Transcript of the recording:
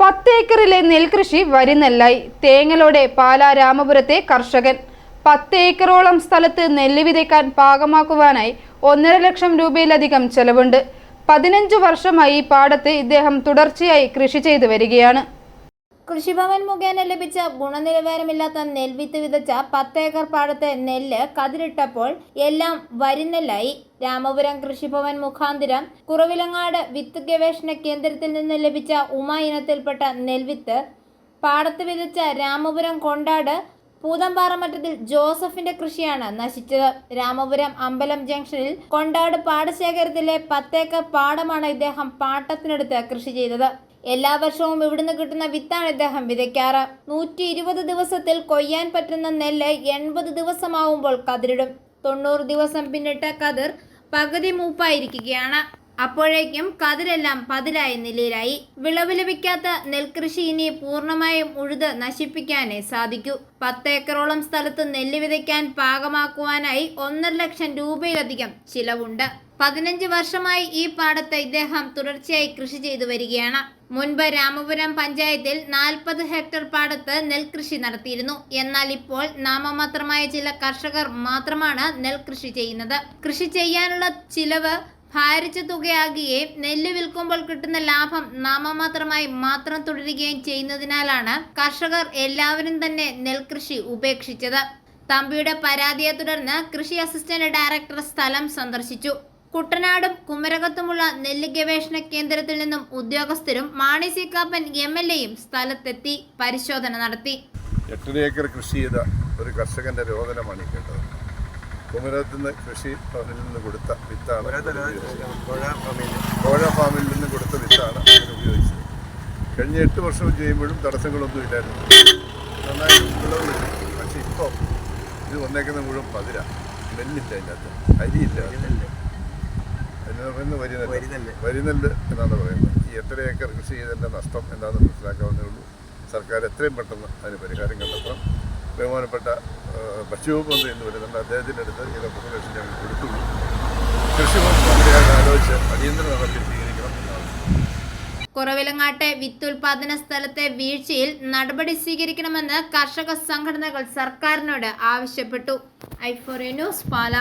പത്തേക്കറിലെ നെൽകൃഷി വരിനെല്ലായി തേങ്ങലോടെ പാലാ രാമപുരത്തെ കർഷകൻ. പത്ത് ഏക്കറോളം സ്ഥലത്ത് നെല്ല് വിതയ്ക്കാൻ പാകമാക്കുവാനായി ഒന്നര ലക്ഷം രൂപയിലധികം ചെലവുണ്ട്. പതിനഞ്ചു വർഷമായി പാടത്ത് ഇദ്ദേഹം തുടർച്ചയായി കൃഷി ചെയ്തു വരികയാണ്. കൃഷിഭവൻ മുഖേന ലഭിച്ച ഗുണനിലവാരമില്ലാത്ത നെൽവിത്ത് വിതച്ച പത്തേക്കർ പാടത്തെ നെല്ല് കതിരിട്ടപ്പോൾ എല്ലാം വരിനെല്ലായി. രാമപുരം കൃഷിഭവൻ മുഖാന്തിരം കുറവിലങ്ങാട് വിത്ത് ഗവേഷണ കേന്ദ്രത്തിൽ നിന്ന് ലഭിച്ച ഉമ ഇനത്തിൽപ്പെട്ട നെൽവിത്ത് പാടത്ത് വിതച്ച രാമപുരം കൊണ്ടാട് പൂതമ്പാറമറ്റത്തിൽ ജോസഫിന്റെ കൃഷിയാണ് നശിച്ചത്. രാമപുരം അമ്പലം ജംഗ്ഷനിൽ കൊണ്ടാട് പാടശേഖരത്തിലെ പത്തേക്കർ പാടമാണ് ഇദ്ദേഹം പാട്ടത്തിനെടുത്ത് കൃഷി ചെയ്തത്. എല്ലാ വർഷവും ഇവിടുന്ന് കിട്ടുന്ന വിത്താണ് ഇദ്ദേഹം. വിതയ്ക്കാറ് നൂറ്റി ഇരുപത് ദിവസത്തിൽ കൊയ്യാൻ പറ്റുന്ന നെല്ല് എൺപത് ദിവസമാവുമ്പോൾ കതിരിടും. തൊണ്ണൂറ് ദിവസം പിന്നിട്ട കതിർ പകുതി മൂപ്പായിരിക്കുകയാണ്. അപ്പോഴേക്കും കതിരെല്ലാം പതിരായ നിലയിലായി. വിളവ് ലഭിക്കാത്ത നെൽകൃഷി ഇനി പൂർണമായും ഉഴുത് നശിപ്പിക്കാനേ സാധിക്കൂ. പത്തേക്കറോളം സ്ഥലത്ത് നെല്ല് വിതയ്ക്കാൻ പാകമാക്കുവാനായി ഒന്നര ലക്ഷം രൂപയിലധികം ചിലവുണ്ട്. പതിനഞ്ച് വർഷമായി ഈ പാടത്ത് ഇദ്ദേഹം തുടർച്ചയായി കൃഷി ചെയ്തു വരികയാണ്. മുൻപ് രാമപുരം പഞ്ചായത്തിൽ നാൽപ്പത് ഹെക്ടർ പാടത്ത് നെൽകൃഷി നടത്തിയിരുന്നു. എന്നാൽ ഇപ്പോൾ നാമമാത്രമായ ചില കർഷകർ മാത്രമാണ് നെൽകൃഷി ചെയ്യുന്നത്. കൃഷി ചെയ്യാനുള്ള ചിലവ് ഭാരിച്ച തുകയാകുകയും നെല്ല് വിൽക്കുമ്പോൾ കിട്ടുന്ന ലാഭം നാമമാത്രമായി മാത്രം തുടരുകയും ചെയ്യുന്നതിനാലാണ് കർഷകർ എല്ലാവരും തന്നെ നെൽകൃഷി ഉപേക്ഷിച്ചത്. തമ്പിയുടെ പരാതിയെ തുടർന്ന് കൃഷി അസിസ്റ്റന്റ് ഡയറക്ടർ സ്ഥലം സന്ദർശിച്ചു. കുട്ടനാടും കുമരകത്തുമുള്ള നെല്ല് ഗവേഷണ കേന്ദ്രത്തിൽ നിന്നും ഉദ്യോഗസ്ഥരും Mani C Kappan M L എയും സ്ഥലത്തെത്തി പരിശോധന നടത്തി. എട്ടര ഏക്കർ കൃഷി ചെയ്ത ഒരു കർഷകന്റെ രോദനമാണ് കേട്ടത്. കുമരകത്ത് നിന്ന് കൃഷി ഭവനിൽ നിന്ന് കൊടുത്ത വിത്താണ് കോഴ ഫാമിൽ നിന്ന് കൊടുത്ത വിത്താണ് ഉപയോഗിച്ചത്. കഴിഞ്ഞ എട്ട് വർഷം ചെയ്യുമ്പോഴും തടസ്സങ്ങളൊന്നും ഇല്ലായിരുന്നു. നന്നായി വിളവ് കിട്ടി പക്ഷെ ഇപ്പോൾ ഇത് വന്നേക്കുന്ന മുഴുവൻ പതിര. നെല്ലില്ല അതിനകത്ത്. അരിയില്ല. അതിന് പറയുന്നത് വരിനെല്ല്. വരിനെല്ല്. എന്നാണ് പറയുന്നത്. ഈ എത്ര ഏക്കർ കൃഷി ചെയ്തതിന്റെ നഷ്ടം എന്താണെന്ന് മനസ്സിലാക്കാവുന്നേ ഉള്ളൂ. സർക്കാർ എത്രയും പെട്ടെന്ന് അതിന് പരിഹാരം കണ്ടെത്തണം. ബഹുമാനപ്പെട്ട ഭക്ഷ്യവകുപ്പ് എന്ന് വരുന്നുണ്ട് അദ്ദേഹത്തിന്റെ അടുത്ത് ചില പ്രൊഫഷൻ ഞങ്ങൾ കൊടുത്തുള്ളൂ ആലോചിച്ച് അടിയന്തര നടപടി സ്വീകരിക്കണം കുറവിലങ്ങാട്ടെ വിത്തുൽപാദന സ്ഥലത്തെ വീഴ്ചയിൽ നടപടി സ്വീകരിക്കണമെന്ന് കർഷക സംഘടനകൾ സർക്കാരിനോട് ആവശ്യപ്പെട്ടു. I four news Pala.